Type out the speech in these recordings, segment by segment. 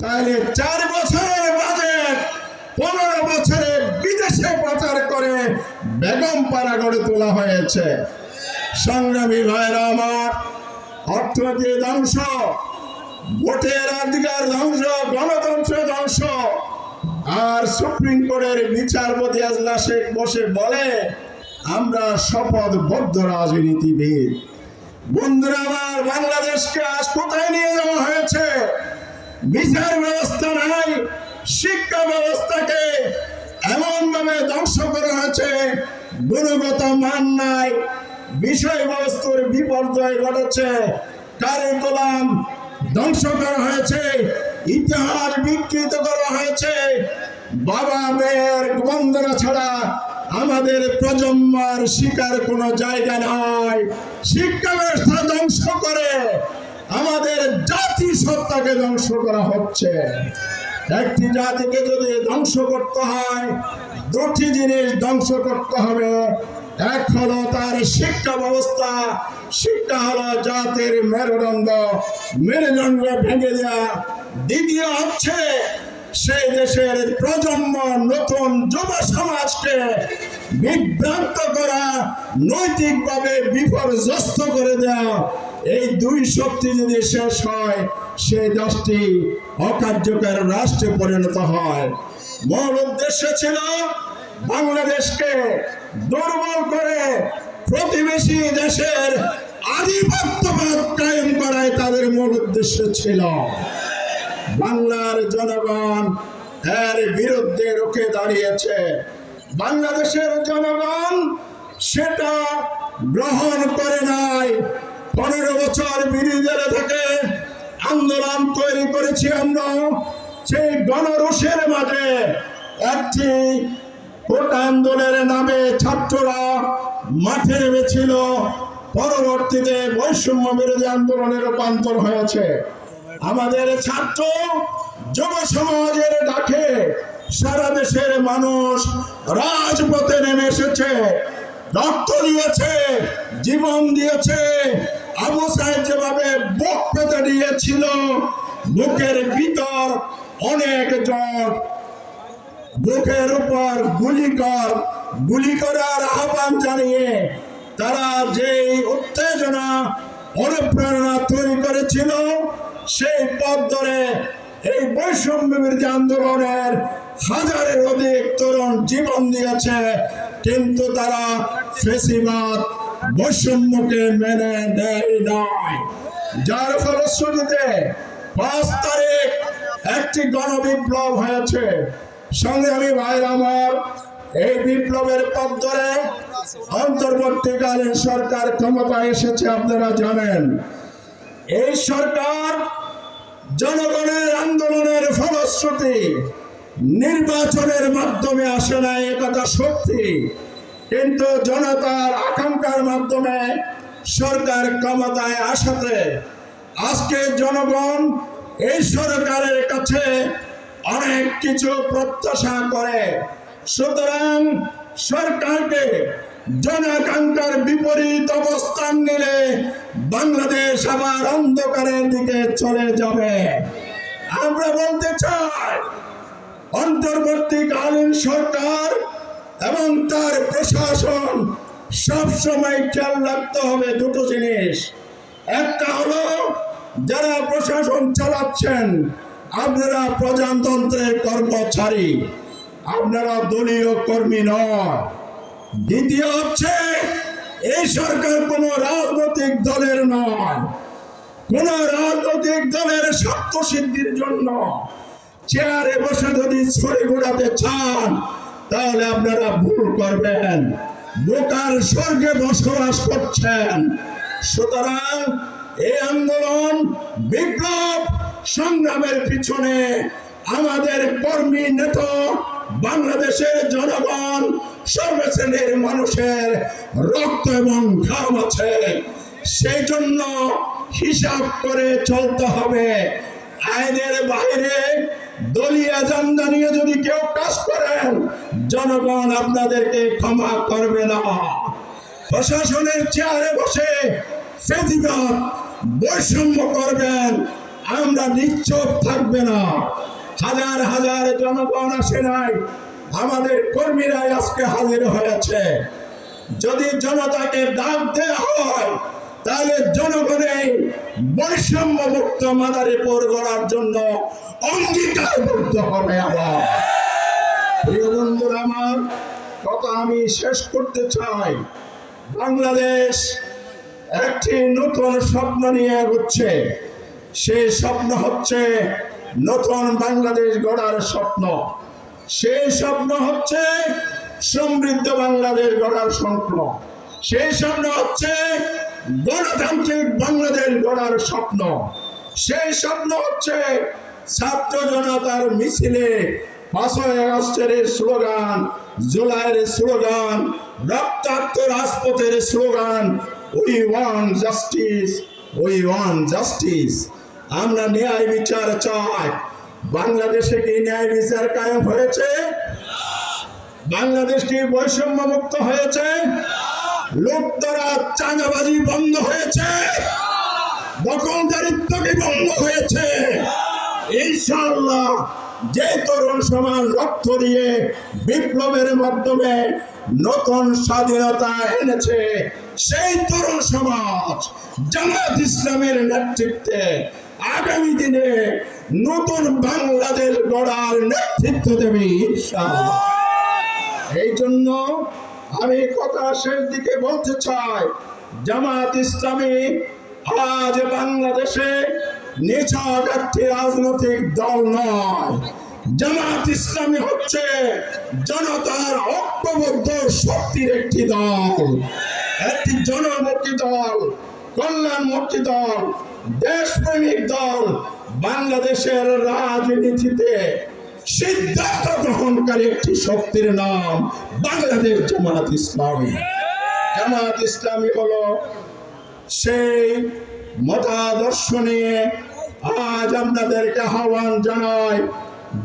তাহলে চার বছরের বাজেট পনেরো বছরে বিদেশে পাচার করে বেগম পাড়া গড়ে তোলা হয়েছে। সংগ্রামী ভাইরা আমার অর্থনীতি ধ্বংস, ভোটের অধিকার ধ্বংস গণতন্ত্র ধ্বংস। আর সুপ্রিম কোর্টের বিচারপতি আজলা শেখ বসে বলে, আমরা শপথ শপথবদ্ধ রাজনীতিবিদ। বন্ধুরা আমার, বাংলাদেশকে আজ কোথায় নিয়ে যাওয়া হয়েছে? বিচার ব্যবস্থা নাই, শিক্ষা ব্যবস্থাকে এমন ভাবে ধ্বংস করা হয়েছে, গুণগত মান নাই বিষয়বস্তুর বিপর্যয় ঘটেছে কারিকুলাম ধ্বংস করা হয়েছে, ইতিহাস বিকৃত করা হয়েছে, বাবা মেয়ের বন্দনা ছাড়া আমাদের প্রজন্মার শিকার কোনো জায়গা নয় শিক্ষা ব্যবস্থা ধ্বংস করে আমাদের জাতি সত্তাকে ধ্বংস করা হচ্ছে। একটি জাতিকে যদি ধ্বংস করতে হয়, দুটি জিনিস ধ্বংস করতে হবে। এক হলো তার শিক্ষা ব্যবস্থা। শিক্ষা হলো জাতির মেরুদণ্ড। মেরুদণ্ড ভেঙে দেওয়া দ্বিতীয় হচ্ছে সেই দেশের প্রজন্ম নতুন যুব সমাজকে বিভ্রান্ত করা, নৈতিকভাবে বিপর্যস্ত করে দেওয়া এই দুই শক্তি যদি শেষ হয়, সেই দেশটি অকার্যকর রাষ্ট্রে পরিণত হয়। মূল উদ্দেশ্য ছিল বাংলাদেশকে দুর্বল করে প্রতিবেশী দেশের আধিপত্যবাদ কায়েম করাই তাদের মূল উদ্দেশ্য ছিল। বাংলার জনগণ এর বিরুদ্ধে রুখে দাঁড়িয়েছে। বাংলাদেশের জনগণ সেটা গ্রহণ করে নাই। পনেরো বছর বিরোধীরা থেকে আন্দোলন তৈরি করেছি আমরা। সেই গণরোষের মাঝে একটি কোটা আন্দোলনের নামে ছাত্ররা মাঠে নেমেছিল। পরবর্তীতে বৈষম্য বিরোধী আন্দোলনে রূপান্তর হয়েছে। আমাদের ছাত্র যুব সমাজের ডাকে সারা দেশের মানুষ রাজপথে নেমে এসেছে। রক্ত দিয়েছে, জীবন দিয়েছে আবু সাহেব যেভাবে বুক পেতে দিয়েছিল বুকের ভিতর অনেক জন বুকের উপর গুলি কর, গুলি করার আহ্বান জানিয়ে তারা যে উত্তেজনা, অনুপ্রেরণা তৈরি করেছিল, সেই পথ ধরে এই বৈষম্য বিরোধী আন্দোলনের হাজারের অধিক তরুণ জীবন দিয়েছে। কিন্তু তারা ফেসিবাদ বৈষম্যকে মেনে নেয় নয় যার ফলশ্রুতিতে পাঁচ তারিখ একটি গণবিপ্লব হয়েছে। সংগ্রামী ভাইর আমার এই বিপ্লবের পথ ধরে অন্তর্বর্তীকালীন সরকার ক্ষমতায় এসেছে, আপনারা জানেন। এই সরকার জনগণের আন্দোলনের ফলশ্রুতি নির্বাচনের মাধ্যমে আসে না একথা সত্যি। কিন্তু জনতার আকাঙ্ক্ষার মাধ্যমে সরকার ক্ষমতায় আসাতে আজকে জনগণ এই সরকারের কাছে অনেক কিছু প্রত্যাশা করে। সুতরাং সরকারকে জনাকাঙ্ক্ষার বিপরীত অবস্থান নিলে বাংলাদেশ আবার অন্ধকারের দিকে চলে যাবে। আমরা বলতে চাই, অন্তর্বর্তীকালীন সরকার এবং তার প্রশাসন সব সময় খেয়াল রাখতে হবে দুটো জিনিস। একটা হলো, যারা প্রশাসন চালাচ্ছেন, আপনারা প্রজাতন্ত্রের কর্মচারী, আপনারা দলীয় কর্মী নয় দ্বিতীয় হচ্ছে, এই সরকার কোনো রাজনৈতিক দলের নয়। কোন রাজনৈতিক দলের স্বার্থ সিদ্ধির জন্য চেয়ারে বসে যদি ছড়ে ঘোরাতে চান তাহলে আপনারা ভুল করবেন। বোকার স্বর্গে বসবাস করছেন। সুতরাং এই আন্দোলন, বিপ্লব সংগ্রামের পিছনে আমাদের কর্মী নেতা, বাংলাদেশের জনগণ, সর্বশ্রেণীর মানুষের রক্ত এবং ঘাম আছে। সেই জন্য হিসাব করে চলতে হবে। আইনের বাইরে দলীয় এজেন্ডা নিয়ে যদি কেউ কাজ করেন জনগণ আপনাদেরকে ক্ষমা করবে না। প্রশাসনের চেয়ারে বসে ফেজিবাদ বৈষম্য করবেন, আমরা নিশ্চুপ থাকবে না। হাজার হাজার জনগণ আসে নাই, আমাদের কর্মীরাই আজকে হাজির হয়েছে। যদি জনতাকে ডাক দেওয়া হয় তাহলে জনগণের বৈষম্য মুক্ত মাদারীপুর গড়ার জন্য অঙ্গীকার করতে হবে আবার। প্রিয় বন্ধুরা আমার, কথা আমি শেষ করতে চাই। বাংলাদেশ একটি নতুন স্বপ্ন নিয়ে এগোচ্ছে। সেই স্বপ্ন হচ্ছে নতুন বাংলাদেশ গড়ার স্বপ্ন। সেই স্বপ্ন হচ্ছে সমৃদ্ধ বাংলাদেশ গড়ার স্বপ্ন। সেই স্বপ্ন হচ্ছে গণতান্ত্রিক বাংলাদেশ গড়ার স্বপ্ন। সেই স্বপ্ন হচ্ছে ছাত্র জনতার মিছিলে পাঁচই আগস্টের স্লোগান, জুলাইয়ের স্লোগান, রক্তাক্ত রাজপথের slogan we want justice we want justice আমরা ন্যায় বিচার চাই। বাংলাদেশে কি ন্যায় বিচার কায়েম হয়েছে? বাংলাদেশ কি বৈষম্য মুক্ত হয়েছে? লোকদরা চাঁদাবাজি বন্ধ হয়েছে। দখলদারিত্ব কি বন্ধ হয়েছে। ইনশাআল্লাহ যে তরুণ সমাজ রক্ত দিয়ে বিপ্লবের মাধ্যমে নতুন স্বাধীনতা এনেছে, সেই তরুণ সমাজ জামাত ইসলামের নেতৃত্বে আগামী দিনে নতুন বাংলাদেশ গড়ার নেতৃত্ব দেবে এই জন্য আমি কথা শেষ দিকে বলতে চাই। জামাত ইসলামী আজ বাংলাদেশে নিছক একটি রাজনৈতিক দল নয়। জামাত ইসলামী হচ্ছে জনতার ঐক্যবদ্ধ শক্তির একটি দল। একটি জনমুখী দল, কল্যাণমুখী দল, দেশপ্রেমিক দল বাংলাদেশের রাজনীতিতে সিদ্ধান্ত গ্রহণকারী একটি শক্তির নাম বাংলাদেশ জামাত ইসলামী। জামাত ইসলামী হলো সেই মতাদর্শ নিয়ে আজ আপনাদেরকে আহ্বান জানাই,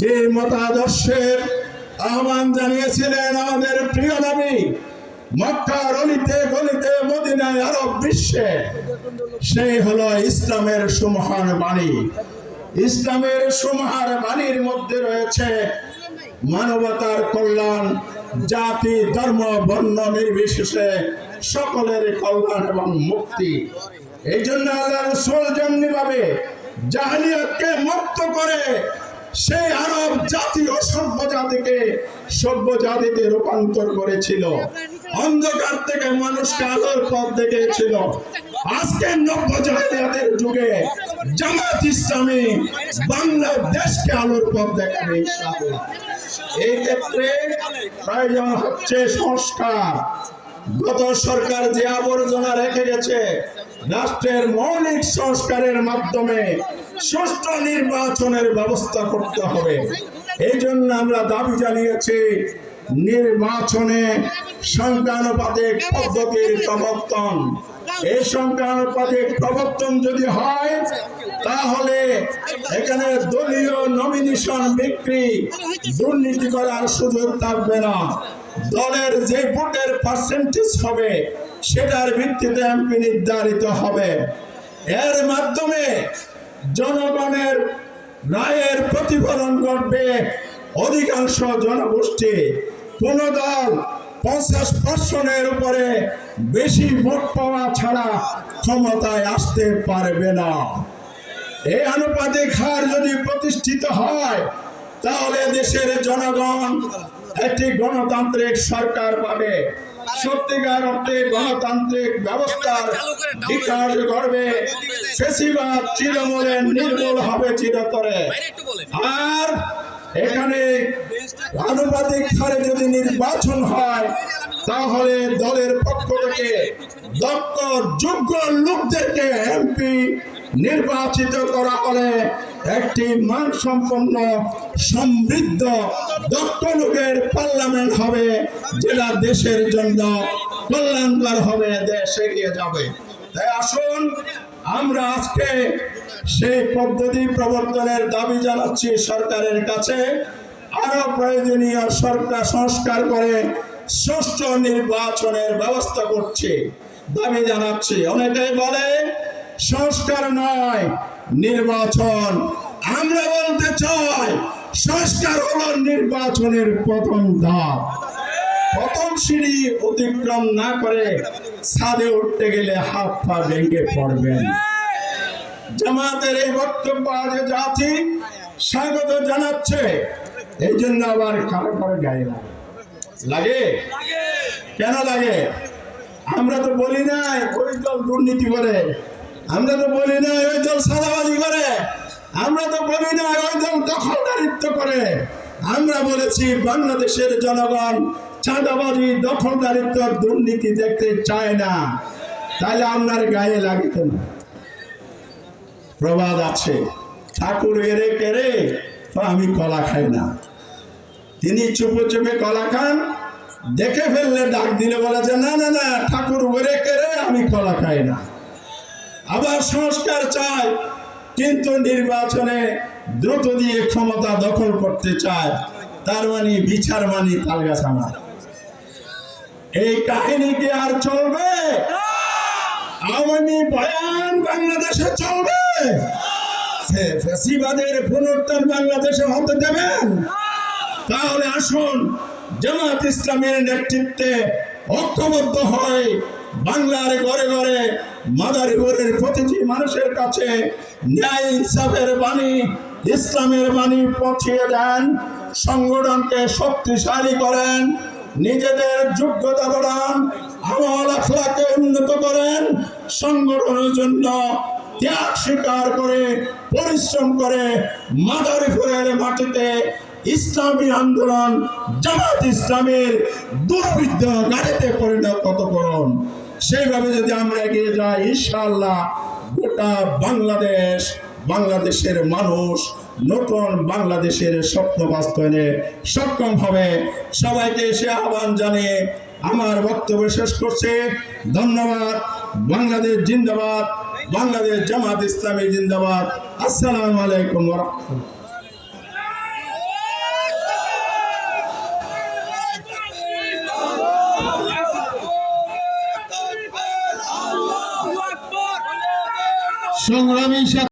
যে মতাদর্শের আহ্বান জানিয়েছিলেন আমাদের প্রিয় নবী মক্কার অলিতে গলিতে মদিনায় আরব বিশ্বে, সেই হলো ইসলামের সুমহান বাণী। ইসলামের সুমহার বাণীর মধ্যে রয়েছে মানবতার কল্যাণ, জাতি, ধর্ম, বর্ণ নির্বিশেষে সকলের কল্যাণ এবং মুক্তি। এই জন্য আল্লাহ রসুল যেমনিভাবে জাহালিয়াতকে মুক্ত করে, সেই আরব জাতি সভ্য জাতিকে সভ্য জাতিতে রূপান্তর করেছিল। অন্ধকার থেকে মানুষকে আলোর পথ দেখিয়েছিল। আজকে নব্য জাহিলিয়াতের যুগে জামাত ইসলামী বাংলাদেশকে আলোর পথ দেখাবে এই ক্ষেত্রে প্রয়োজন হচ্ছে সংস্কার। গত সরকার যে আবর্জনা রেখে গেছে, রাষ্ট্রের মৌলিক সংস্কারের মাধ্যমে সুষ্ঠু নির্বাচনের ব্যবস্থা করতে হবে। এই জন্য আমরা দাবি জানিয়েছি, নির্বাচনে সংখ্যানুপাতিক পদ্ধতির প্রবর্তন এই সংখ্যানুপাতিক প্রবর্তন যদি হয়, তাহলে এখানে দলীয় নমিনেশন বিক্রি দুর্নীতি করার সুযোগ থাকবে না। দলের যে ভোটের পার্সেন্টেজ হবে, সেটার ভিত্তিতে এমপি নির্ধারিত হবে। এর মাধ্যমে জনগণের রায়ের প্রতিফলন ঘটবে। অধিকাংশ জনগোষ্ঠী কোন দল পঞ্চাশ পার্সনের উপরে বেশি ভোট পাওয়া ছাড়া ক্ষমতায় আসতে পারবে না। এই আনুপাতিক হার যদি প্রতিষ্ঠিত হয়, তাহলে দেশের জনগণ একটি গণতান্ত্রিক সরকার পাবে। সত্যিকার অর্থে গণতান্ত্রিক ব্যবস্থার বিকাশ করবে ফেসিবাদ চিরমূলে নির্মূল হবে চিরতরে। আর এখানে আনুপাতিক হারে যদি নির্বাচন হয়, তাহলে দলের পক্ষ থেকে দক্ষ, যোগ্য লোকদেরকে এমপি নির্বাচিত করা হলে একটি মানসম্পন্ন, সমৃদ্ধ, দক্ষ লোকের পার্লামেন্ট হবে, যেটা দেশের জন্য কল্যাণকর হবে, দেশ এগিয়ে যাবে। তাই আসুন আমরা আজকে সেই পদ্ধতি প্রবর্তনের দাবি জানাচ্ছি সরকারের কাছে। আরও প্রয়োজনীয় সরকার সংস্কার করে সুষ্ঠু নির্বাচনের ব্যবস্থা করছে, দাবি জানাচ্ছি। অনেকেই বলে, সংস্কার নয়, নির্বাচন। আমরা বলতে চাই, সংস্কার হলো নির্বাচনের প্রথম ধাপ। প্রথম সিঁড়ি অতিক্রম না করে ছাদে উঠতে গেলে হাত পা ভেঙে পড়বেন। জামাতের এই বক্তব্য আজ জাতি স্বাগত জানাচ্ছে। এই জন্য আবার কারও কারও গায়ে লাগে। লাগে? কেন লাগে? আমরা তো বলি নাই ওই দল দুর্নীতি করে। আমরা তো বলি নাই ওই দল সাদাবাজি করে। আমরা তো বলি নাই ওই দল দখলদারিত্ব করে। আমরা বলেছি বাংলাদেশের জনগণ চাঁদাবাজি দখলদারিত্ব দুর্নীতি দেখতে চায় না। তাহলে আপনার গায়ে লাগে কেন? প্রবাদ আছে। ঠাকুর এরে কেড়ে, তো আমি কলা খাই না। তিনি চুপে চুপে কলা খান, দেখে ফেললে ডাক দিলে বলেছে না না না, ঠাকুর ওরে কেড়ে, আমি কলা খাই না। আবার সংস্কার চাই কিন্তু নির্বাচনে দ্রুত দিয়ে ক্ষমতা দখল করতে চায়। তার মানে বিচার মানি তালগাছ আমার। এই কাহিনী কি আর চলবে? আওয়ামী বয়ান বাংলাদেশে চলবে? ফেসিবাদের পুনরুত্থান বাংলাদেশে হতে দেবেন? তাহলে আসুন, জামাত ইসলামের নেতৃত্বে ঐক্যবদ্ধ হয় বাংলার ঘরে ঘরে মাদারীপুরের প্রতিটি মানুষের কাছে ন্যায় ইনসাফের বাণী, ইসলামের বাণী পৌঁছিয়ে দেন, সংগঠনকে শক্তিশালী করেন। নিজেদের যোগ্যতা বাড়ান, আমল আখলাকে উন্নত করেন, সংগঠনের জন্য ত্যাগ স্বীকার করে, পরিশ্রম করে মাদারীপুরের মাটিতে ইসলামী আন্দোলন, জামাত ইসলামের দুর্বৃদ্ধ গাড়িতে পরিণত করুন। সেইভাবে যদি আমরা এগিয়ে যাই, ইনশাআল্লাহ গোটা বাংলাদেশ বাংলাদেশের মানুষ নতুন বাংলাদেশের স্বপ্ন বাস্তবায়নে সক্ষম হবে। সবাইকে সে আহ্বান জানিয়ে আমার বক্তব্য শেষ করছে। ধন্যবাদ। বাংলাদেশ জিন্দাবাদ। বাংলাদেশ জামাত ইসলামী জিন্দাবাদ। আসসালামু আলাইকুম রহমতুল্লাহ। সংগ্রামী